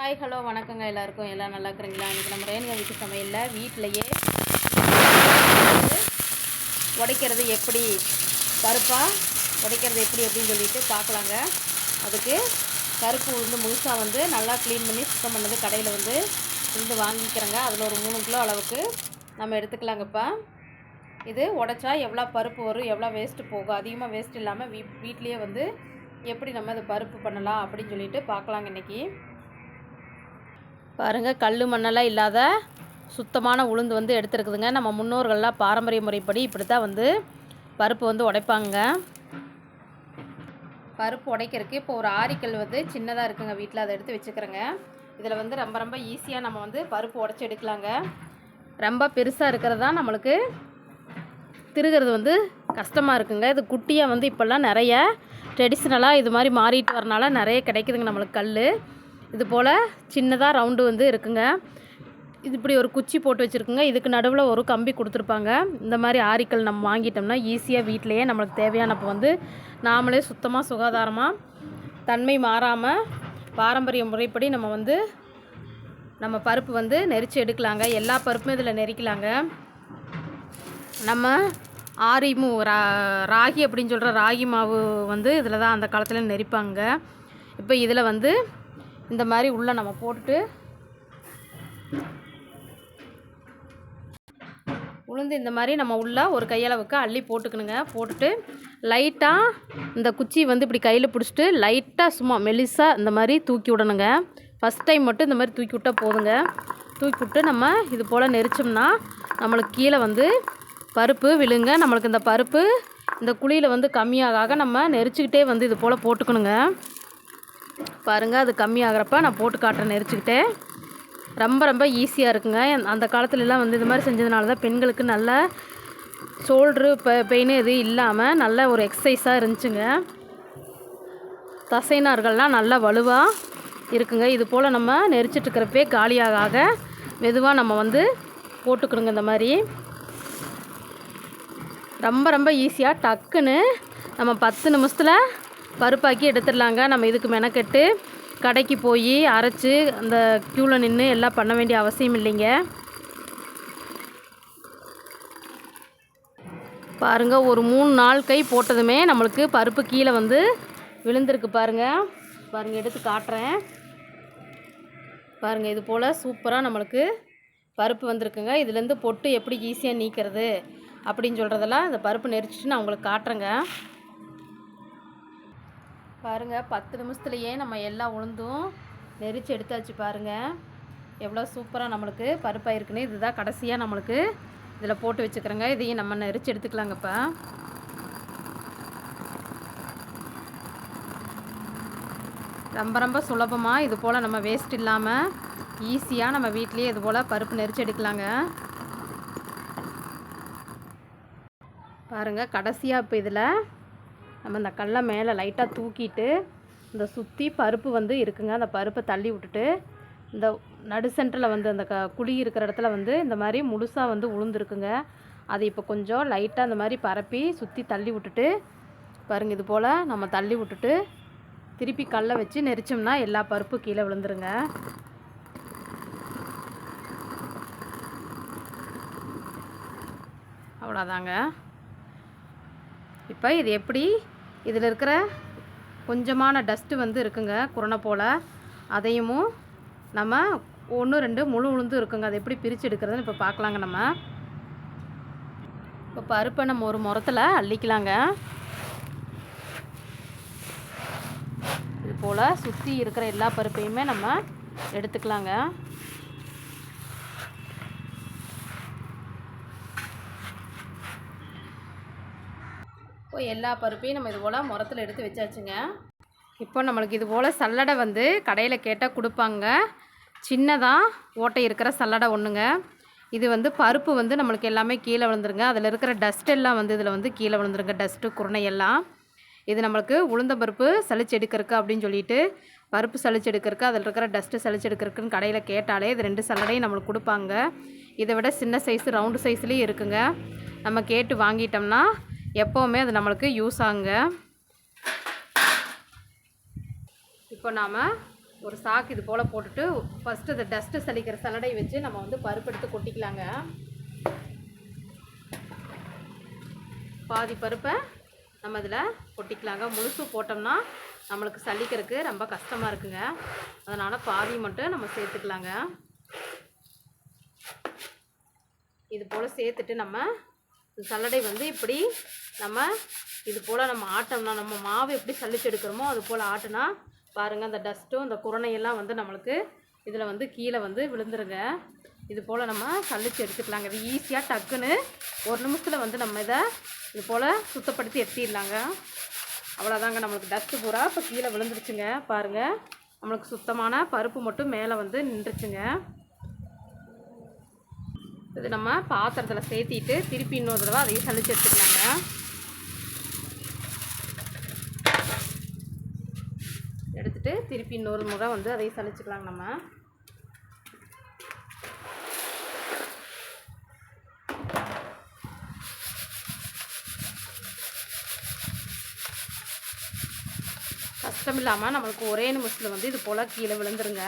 Hi hello வணக்கங்க எல்லாருக்கும். எல்லாம் நல்லா இருக்கிறீங்களா? இன்றைக்கி நம்ம ரேணுகா வீட்டு சமையலில் வீட்டிலையே உடைக்கிறது எப்படி? பருப்பாக உடைக்கிறது எப்படி அப்படின்னு சொல்லிட்டு பார்க்கலாங்க அதுக்கு பருப்பு உளுந்து முழுசாக வந்து நல்லா க்ளீன் பண்ணி சுத்தம் பண்ணது கடையில் வந்து உளுந்து வாங்கிக்கிறேங்க. அதில் ஒரு மூணு கிலோ அளவுக்கு நம்ம எடுத்துக்கலாங்கப்பா இது உடைச்சா எவ்வளோ பருப்பு வரும் எவ்வளோ வேஸ்ட்டு போகும்? அதிகமாக வேஸ்ட் இல்லாமல் வீ வீட்லேயே வந்து எப்படி நம்ம இது பருப்பு பண்ணலாம் அப்படின்னு சொல்லிட்டு பார்க்கலாங்க இன்றைக்கி பாருங்கள் கல் மண்ணெல்லாம் இல்லாத சுத்தமான உளுந்து வந்து எடுத்துருக்குதுங்க. நம்ம முன்னோர்கள்லாம் பாரம்பரிய முறைப்படி இப்படி தான் வந்து பருப்பு வந்து உடைப்பாங்க. பருப்பு உடைக்கிறதுக்கு இப்போ ஒரு ஆரிக்கல் வந்து சின்னதாக இருக்குங்க வீட்டில் அதை எடுத்து வச்சுக்கிறேங்க. இதில் வந்து ரொம்ப ரொம்ப ஈஸியாக நம்ம வந்து பருப்பு உடச்சி எடுக்கலாங்க. ரொம்ப பெருசாக இருக்கிறது தான் நம்மளுக்கு திருகிறது வந்து கஷ்டமாக இருக்குங்க. இது குட்டியாக வந்து இப்போல்லாம் நிறைய ட்ரெடிஷ்னலாக இது மாதிரி மாறிட்டு வரனால நிறைய கிடைக்குதுங்க நம்மளுக்கு கல் இது போல் சின்னதாக ரவுண்டு வந்து இருக்குங்க. இது இப்படி ஒரு குச்சி போட்டு வச்சுருக்குங்க. இதுக்கு நடுவில் ஒரு கம்பி கொடுத்துருப்பாங்க. இந்த மாதிரி ஆரிக்கல் நம்ம வாங்கிட்டோம்னா ஈஸியாக வீட்டிலையே நம்மளுக்கு தேவையானப்போ வந்து நாமளே சுத்தமாக சுகாதாரமாக தன்மை மாறாமல் பாரம்பரிய முறைப்படி நம்ம வந்து நம்ம பருப்பு வந்து நெரிச்சு எடுக்கலாங்க. எல்லா பருப்புமே இதில் நெரிக்கலாங்க. நம்ம ஆரிமு ரா ராகி அப்படின்னு சொல்கிற ராகி மாவு வந்து இதில் தான் அந்த காலத்தில் நெரிப்பாங்க. இப்போ இதில் வந்து இந்த மாதிரி உள்ளே நம்ம போட்டுட்டு உளுந்து இந்த மாதிரி நம்ம உள்ளே ஒரு கையளவுக்கு அள்ளி போட்டுக்கணுங்க. போட்டுட்டு லைட்டாக இந்த குச்சி வந்து இப்படி கையில் பிடிச்சிட்டு லைட்டாக சும்மா மெலிசாக இந்த மாதிரி தூக்கி விடணுங்க. ஃபஸ்ட் டைம் மட்டும் இந்த மாதிரி தூக்கி விட்டால் போதுங்க. தூக்கி விட்டு நம்ம இது போல் நெரிச்சோம்னா நம்மளுக்கு கீழே வந்து பருப்பு விழுங்க. நம்மளுக்கு இந்த பருப்பு இந்த குழியில் வந்து கம்மியாக ஆக நம்ம நெரிச்சிக்கிட்டே வந்து இது போல் போட்டுக்கணுங்க. பாருங்கள் அது கம்மியாகிறப்ப நான் போட்டு காட்டுறேன் நெரிச்சிக்கிட்டே. ரொம்ப ரொம்ப ஈஸியாக இருக்குங்க. அந்த காலத்துலலாம் வந்து இது மாதிரி செஞ்சதுனால தான் பெண்களுக்கு நல்ல ஷோல்ட்ரு பெ பெயின் எதுவும் இல்லாமல் நல்ல ஒரு எக்ஸசைஸாக இருந்துச்சுங்க. தசைனார்கள்லாம் நல்லா வலுவாக இருக்குங்க. இது போல் நம்ம நெரிச்சிட்ருக்கிறப்பே காலியாக ஆக மெதுவாக நம்ம வந்து போட்டுக்கணுங்க இந்த மாதிரி. ரொம்ப ரொம்ப ஈஸியாக டக்குன்னு நம்ம பத்து நிமிஷத்தில் பருப்பாக்கி எடுத்துடலாங்க. நம்ம இதுக்கு மெனக்கெட்டு கடைக்கு போய் அரைச்சி அந்த க்யூவில் நின்று எல்லாம் பண்ண வேண்டிய அவசியம் இல்லைங்க. பாருங்கள் ஒரு மூணு நாள் கை போட்டதுமே நம்மளுக்கு பருப்பு கீழே வந்து விழுந்திருக்கு பாருங்கள் பாருங்கள் எடுத்து காட்டுறேன். பாருங்கள் இது போல் சூப்பராக நம்மளுக்கு பருப்பு வந்திருக்குங்க. இதுலேருந்து பொட்டு எப்படி ஈஸியாக நீக்கிறது அப்படின்னு சொல்கிறதெல்லாம் இந்த பருப்பு நெரிச்சிட்டு நான் உங்களுக்கு காட்டுறேங்க. பாருங்கள் பத்து நிமிஷத்துலையே நம்ம எல்லா உளுந்தும் நெரிச்சு எடுத்தாச்சு பாருங்கள் எவ்வளோ சூப்பராக நம்மளுக்கு பருப்பாக இருக்குன்னு இதுதான் கடைசியாக நம்மளுக்கு இதில் போட்டு வச்சுக்கிறோங்க. இதையும் நம்ம நெரிச்சு எடுத்துக்கலாங்க இப்போ ரொம்ப ரொம்ப சுலபமாக இது போல் நம்ம வேஸ்ட் இல்லாமல் ஈஸியாக நம்ம வீட்லேயே இது போல் பருப்பு நெரிச்சு எடுக்கலாங்க. பாருங்கள் கடைசியாக இப்போ இதில் நம்ம இந்த கடலை மேலே லைட்டாக தூக்கிட்டு இந்த சுற்றி பருப்பு வந்து இருக்குங்க. அந்த பருப்பை தள்ளி விட்டுட்டு இந்த நடு சென்டரில் வந்து அந்த க குழி இருக்கிற இடத்துல வந்து இந்த மாதிரி முழுசாக வந்து உளுந்துருக்குங்க. அதை இப்போ கொஞ்சம் லைட்டாக இந்த மாதிரி பரப்பி சுற்றி தள்ளி விட்டுட்டு பாருங்கள் இது போல் நம்ம தள்ளி விட்டுட்டு திருப்பி கல்லை வச்சு நெரிச்சோம்னா எல்லா பருப்பும் கீழே விழுந்துருங்க. அவ்வளோதாங்க இப்போ இது எப்படி? இதில் இருக்கிற கொஞ்சமான டஸ்ட்டு வந்து இருக்குங்க குரணை போல். அதையும் நம்ம ஒன்று ரெண்டு முழு உளுந்து இருக்குங்க. அதை எப்படி பிரித்து எடுக்கிறதுன்னு இப்போ பார்க்கலாங்க நம்ம. இப்போ பருப்பை நம்ம ஒரு முரத்தில் அள்ளிக்கலாங்க. இது போல் சுற்றி இருக்கிற எல்லா பருப்பையுமே நம்ம எடுத்துக்கலாங்க. இப்போ எல்லா பருப்பையும் நம்ம இது போல் முரத்தில் எடுத்து வச்சாச்சுங்க. இப்போ நம்மளுக்கு இது போல் சல்லடை வந்து கடையில் கேட்டால் கொடுப்பாங்க. சின்னதாக ஓட்டை இருக்கிற சல்லடை ஒன்றுங்க இது வந்து பருப்பு வந்து நம்மளுக்கு எல்லாமே கீழே விழுந்துருங்க. அதில் இருக்கிற டஸ்ட் எல்லாம் வந்து இதில் வந்து கீழே விழுந்துருங்க. டஸ்ட்டு குருணை எல்லாம். இது நம்மளுக்கு உளுந்த பருப்பு சளிச்சு எடுக்கிறதுக்கு அப்படின்னு சொல்லிட்டு பருப்பு சளிச்சு எடுக்கிறதுக்கு அதில் இருக்கிற டஸ்ட்டு சளிச்சு எடுக்கிறதுக்குன்னு கடையில் கேட்டாலே இது ரெண்டு சல்லடையும் நம்மளுக்கு கொடுப்பாங்க. இதை விட சின்ன சைஸ் ரவுண்டு சைஸ்லேயும் இருக்குங்க. நம்ம கேட்டு வாங்கிட்டோம்னா எப்போவுமே அது நம்மளுக்கு யூஸ் ஆகுங்க. இப்போ நாம் ஒரு சாக்கு இது போல் போட்டுட்டு ஃபஸ்ட்டு இந்த டஸ்ட்டு சலிக்கிற சலடை வச்சு நம்ம வந்து பருப்பு எடுத்து கொட்டிக்கலாங்க. பாதி பருப்பை நம்ம இதில் கொட்டிக்கலாங்க. முழுசு போட்டோம்னா நம்மளுக்கு சலிக்கிறதுக்கு ரொம்ப கஷ்டமாக இருக்குங்க. அதனால் பாதி மட்டும் நம்ம சேர்த்துக்கலாங்க. இது போல் சேர்த்துட்டு நம்ம சல்லடை வந்து இப்படி நம்ம இது போல் நம்ம ஆட்டோம்னா நம்ம மாவு எப்படி சளிச்செடுக்கிறோமோ அது போல் ஆட்டுனா பாருங்கள் அந்த டஸ்ட்டும் இந்த குரணையெல்லாம் வந்து நம்மளுக்கு இதில் வந்து கீழே வந்து விழுந்துருங்க. இது போல் நம்ம சளிச்சு எடுத்துக்கலாங்க. இது ஈஸியாக டக்குன்னு ஒரு நிமிஷத்தில் வந்து நம்ம இதை இது போல் சுத்தப்படுத்தி எடுத்திடலாங்க அவ்வளோதாங்க நம்மளுக்கு டஸ்ட்டு பூரா இப்போ கீழே விழுந்துருச்சுங்க. பாருங்கள் நம்மளுக்கு சுத்தமான பருப்பு மட்டும் மேலே வந்து நின்றுச்சுங்க. இது நம்ம பாத்திரத்தில் சேர்த்திட்டு திருப்பி இன்னொரு தடவை அதையும் சளிச்சு எடுத்துக்கலாங்க. எடுத்துட்டு திருப்பி இன்னொரு முறை வந்து அதையும் சளிச்சுக்கலாங்க நம்ம. கஷ்டம் இல்லாமல் நம்மளுக்கு ஒரே நிமிஷத்தில் வந்து இது போல் கீழே விழுந்துருங்க.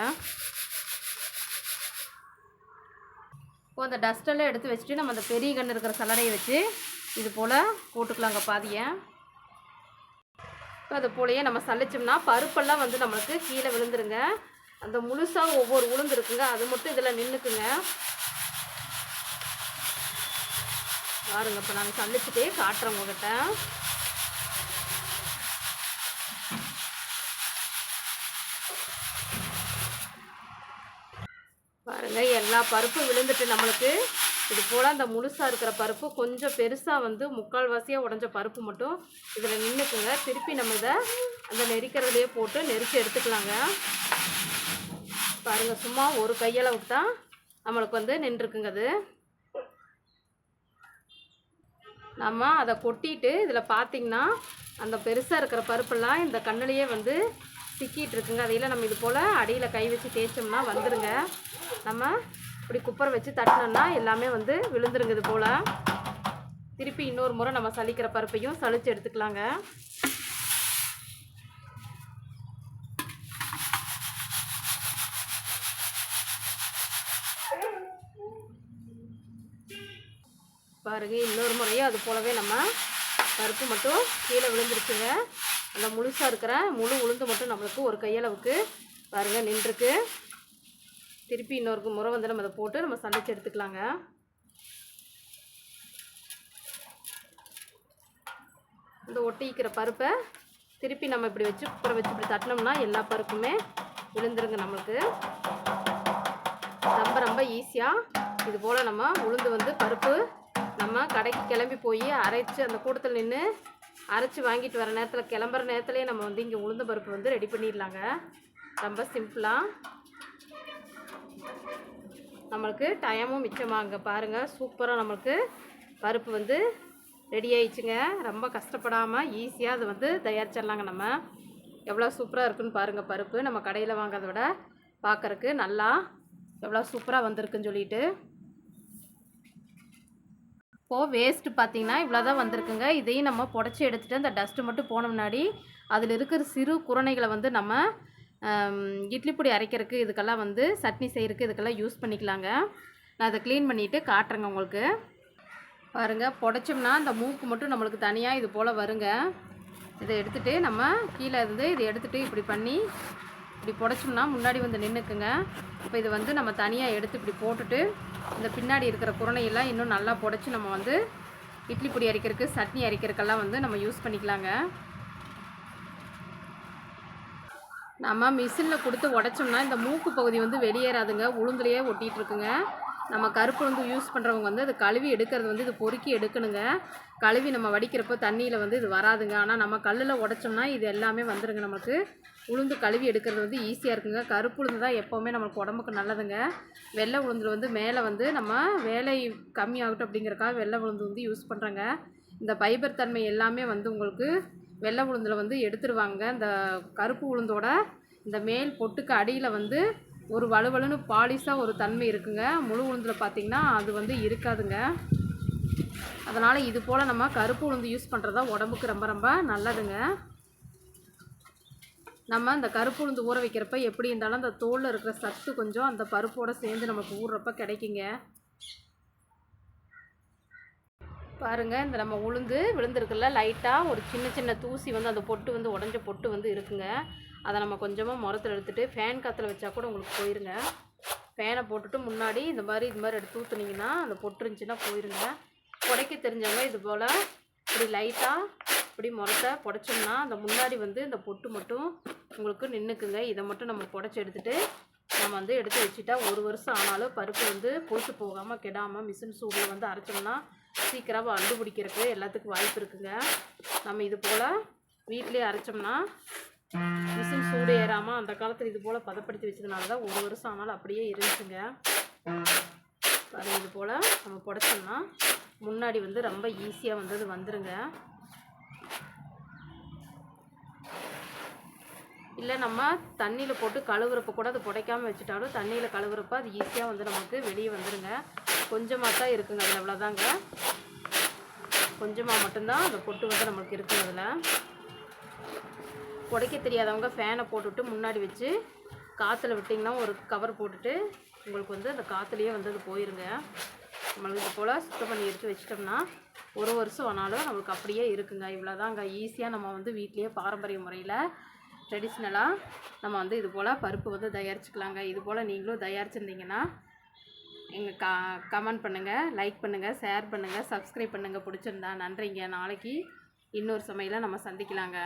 இப்போ அந்த டஸ்டெல்லாம் எடுத்து வச்சுட்டு நம்ம அந்த பெரிய கன்று இருக்கிற சலடையை வச்சு இது போல் போட்டுக்கலாங்க பாதியை. இப்போ அது போலயே நம்ம சளிச்சோம்னா பருப்பெல்லாம் வந்து நம்மளுக்கு கீழே விழுந்துருங்க. அந்த முழுசாக ஒவ்வொரு உளுந்து இருக்குங்க. அது மட்டும் இதில் நின்றுக்குங்க பாருங்க இப்போ நாங்கள் சலிச்சுட்டே காட்டுறோம் உங்ககிட்ட பாருங்க எல்லா பருப்பும் விழுந்துட்டு நம்மளுக்கு இது போல் அந்த முழுசாக இருக்கிற பருப்பு கொஞ்சம் பெருசாக வந்து முக்கால்வாசியாக உடஞ்ச பருப்பு மட்டும் இதில் நின்றுக்குங்க திருப்பி நம்ம இதை அந்த நெரிக்கிறதுலேயே போட்டு நெரிச்சு எடுத்துக்கலாங்க. பாருங்கள் சும்மா ஒரு கையளவுக்கு தான் நம்மளுக்கு வந்து நின்றுக்குங்க அது. நம்ம அதை கொட்டிட்டு இதில் பார்த்தீங்கன்னா அந்த பெருசாக இருக்கிற பருப்பெல்லாம் இந்த கண்ணுலேயே வந்து சிக்கிட்டு இருக்குங்க அதையெல்லாம் நம்ம இது போல் அடியில் கை வச்சு தேய்ச்சோம்னா வந்துடுங்க நம்ம இப்படி குப்பரை வச்சு தட்டினோம்னா எல்லாமே வந்து விழுந்துருங்க இது போல். திருப்பி இன்னொரு முறை நம்ம சலிக்கிற பருப்பையும் சளிச்சு எடுத்துக்கலாங்க. பாருங்க இன்னொரு முறையும் அது போலவே நம்ம பருப்பு மட்டும் கீழே விழுந்துருச்சுங்க. அந்த முழுசாக இருக்கிற முழு உளுந்து மட்டும் நம்மளுக்கு ஒரு கையளவுக்கு பாருங்க நின்றுருக்கு. திருப்பி இன்னொரு முறை வந்து நம்ம அதை போட்டு நம்ம சமைச்சு எடுத்துக்கலாங்க. இந்த ஒட்டிக்கிற பருப்பை திருப்பி நம்ம இப்படி வச்சு குப்பரை வச்சு இப்படி தட்டினோம்னா எல்லா பருப்புமே விழுந்துருங்க நம்மளுக்கு. ரொம்ப ரொம்ப ஈஸியாக இது போல் நம்ம உளுந்து வந்து பருப்பு நம்ம கடைக்கு கிளம்பி போய் அரைச்சி அந்த கூட்டத்தில் நின்று அரைச்சி வாங்கிட்டு வர நேரத்தில் கிளம்புற நேரத்துலேயே நம்ம வந்து இங்கே உளுந்த பருப்பு வந்து ரெடி பண்ணிடலாங்க. ரொம்ப சிம்பிளாக நம்மளுக்கு டைமும் மிச்சமாகுங்க. பாருங்கள் சூப்பராக நம்மளுக்கு பருப்பு வந்து ரெடி ஆயிடுச்சுங்க. ரொம்ப கஷ்டப்படாமல் ஈஸியாக அதை வந்து தயாரிச்சிடலாங்க நம்ம. எவ்வளோ சூப்பராக இருக்குன்னு பாருங்கள் பருப்பு. நம்ம கடையில் வாங்கிறத விட பார்க்கறக்கு நல்லா எவ்வளோ சூப்பராக வந்திருக்குன்னு சொல்லிட்டு. இப்போது வேஸ்ட்டு பார்த்தீங்கன்னா இவ்வளோ தான் வந்திருக்குங்க. இதையும் நம்ம புடச்சி எடுத்துகிட்டு அந்த டஸ்ட்டு மட்டும் போன முன்னாடி அதில் இருக்கிற சிறு குரணைகளை வந்து நம்ம இட்லி பொடி அரைக்கிறதுக்கு இதுக்கெல்லாம் வந்து சட்னி செய்கிறதுக்கு இதுக்கெல்லாம் யூஸ் பண்ணிக்கலாங்க. நான் அதை க்ளீன் பண்ணிவிட்டு காட்டுறேங்க உங்களுக்கு. பாருங்கள் புடச்சோம்னா அந்த மூக்கு மட்டும் நம்மளுக்கு தனியாக இது போல் வருங்க. இதை எடுத்துகிட்டு நம்ம கீழே இருந்து இதை எடுத்துகிட்டு இப்படி பண்ணி இப்படி புடச்சோம்னா முன்னாடி வந்து நின்றுக்குங்க இப்போ இது வந்து நம்ம தனியாக எடுத்து இப்படி போட்டுட்டு இந்த பின்னாடி இருக்கிற குரணையெல்லாம் இன்னும் நல்லா புடச்சி நம்ம வந்து இட்லி பொடி அரைக்கிறதுக்கு சட்னி அரைக்கிறதுக்கெல்லாம் வந்து நம்ம யூஸ் பண்ணிக்கலாங்க. நம்ம மிஷினில் கொடுத்து உடச்சோம்னா இந்த மூக்கு பகுதி வந்து வெளியேறாதுங்க உளுந்துலையே ஒட்டிகிட்டு இருக்குங்க. நம்ம கருப்பு உளுந்து யூஸ் பண்ணுறவங்க வந்து அது கழுவி எடுக்கிறது வந்து இது பொறுக்கி எடுக்கணுங்க. கழுவி நம்ம வடிக்கிறப்போ தண்ணியில் வந்து இது வராதுங்க. ஆனால் நம்ம கல்லில் உடச்சோம்னா இது எல்லாமே வந்துடுங்க நமக்கு. உளுந்து கழுவி எடுக்கிறது வந்து ஈஸியாக இருக்குங்க. கருப்பு உளுந்து தான் எப்போவுமே நம்மளுக்கு உடம்புக்கு நல்லதுங்க. வெள்ளை உளுந்தில் வந்து மேலே வந்து நம்ம வேலை கம்மியாகட்டும் அப்படிங்கிறக்காக வெள்ளை உளுந்து வந்து யூஸ் பண்ணுறேங்க இந்த ஃபைபர் தன்மை எல்லாமே வந்து உங்களுக்கு வெள்ளை உளுந்தில் வந்து எடுத்துருவாங்க. இந்த கருப்பு உளுந்தோட இந்த மேல் பொட்டுக்கு அடியில் வந்து ஒரு வலுவலுன்னு பாலிஷாக ஒரு தன்மை இருக்குங்க. முழு உளுந்தில் பார்த்திங்கன்னா அது வந்து இருக்காதுங்க. அதனால் இது போல் நம்ம கருப்பு உளுந்து யூஸ் பண்ணுறது தான் உடம்புக்கு ரொம்ப ரொம்ப நல்லதுங்க. நம்ம இந்த கருப்பு உளுந்து ஊற வைக்கிறப்ப எப்படி இருந்தாலும் அந்த தோலில் இருக்கிற சத்து கொஞ்சம் அந்த பருப்போடு சேர்ந்து நமக்கு ஊறுறப்ப கிடைக்குங்க. பாருங்க இந்த நம்ம உளுந்து விழுந்திருக்குல்ல லைட்டாக ஒரு சின்ன சின்ன தூசி வந்து அந்த பொட்டு வந்து உடஞ்ச பொட்டு வந்து இருக்குங்க. அதை நம்ம கொஞ்சமாக முரத்தில் எடுத்துகிட்டு ஃபேன் காற்றுல வச்சா கூட உங்களுக்கு போயிருங்க. ஃபேனை போட்டுட்டு முன்னாடி இந்த மாதிரி இது மாதிரி எடுத்து ஊற்றுனீங்கன்னா அந்த பொட்டு இருந்துச்சுன்னா போயிருங்க. புடைக்க தெரிஞ்சவங்க இது போல் இப்படி லைட்டாக இப்படி முரத்தை புடைச்சோம்னா அந்த முன்னாடி வந்து இந்த பொட்டு மட்டும் உங்களுக்கு நின்றுக்குங்க இதை மட்டும் நம்ம புடச்சி எடுத்துகிட்டு நம்ம வந்து எடுத்து வச்சுட்டா ஒரு வருஷம் ஆனாலும் பருப்பு வந்து பொழுத்து போகாமல் கெடாமல் மிஷின் சூடில் வந்து அரைச்சோம்னா சீக்கிரமாக அண்டு பிடிக்கிறதுக்கு எல்லாத்துக்கும் வாய்ப்பு இருக்குங்க. நம்ம இது போல் வீட்டிலேயே அரைச்சோம்னா மிஷின் சூடு ஏறாமல் அந்த காலத்தில் இது போல் பதப்படுத்தி வச்சதுனால தான் ஒரு வருஷம் ஆனாலும் அப்படியே இருந்துச்சுங்க. பாருங்க இது போல் நம்ம புடைச்சோம்னா முன்னாடி வந்து ரொம்ப ஈஸியாக வந்து அது வந்துடுங்க இல்லை நம்ம தண்ணியில் போட்டு கழுவுறப்ப கூட அது புடைக்காமல் வச்சுட்டாலும் தண்ணியில் கழுவுறப்ப அது ஈஸியாக வந்து நமக்கு வெளியே வந்துடுங்க கொஞ்சமாக தான் இருக்குங்க அதில் அவ்வளோதாங்க கொஞ்சமாக மட்டும்தான் அந்த பொட்டு வந்து நமக்கு இருக்குங்க அதில். புடைக்க தெரியாதவங்க ஃபேனை போட்டுவிட்டு முன்னாடி வச்சு காற்றுல விட்டிங்கன்னா ஒரு கவர் போட்டுட்டு உங்களுக்கு வந்து அந்த காற்றுலேயே வந்து அது போயிருங்க. நம்மளுக்கு இது போல் சுத்தம் பண்ணி எடுத்து வச்சிட்டோம்னா ஒரு வருஷம் ஆனாலும் நம்மளுக்கு அப்படியே இருக்குங்க. இவ்வளோதாங்க ஈஸியாக நம்ம வந்து வீட்லேயே பாரம்பரிய முறையில் ட்ரெடிஷ்னலாக நம்ம வந்து இது போல் பருப்பு வந்து தயாரிச்சுக்கலாங்க. இது போல் நீங்களும் தயாரிச்சிருந்தீங்கன்னா எங்கள் கா கமெண்ட் பண்ணுங்கள் லைக் பண்ணுங்கள் ஷேர் பண்ணுங்கள் சப்ஸ்கிரைப் பண்ணுங்கள் பிடிச்சிருந்தா நன்றிங்க. நாளைக்கு இன்னொரு சமையலை நம்ம சந்திக்கலாங்க.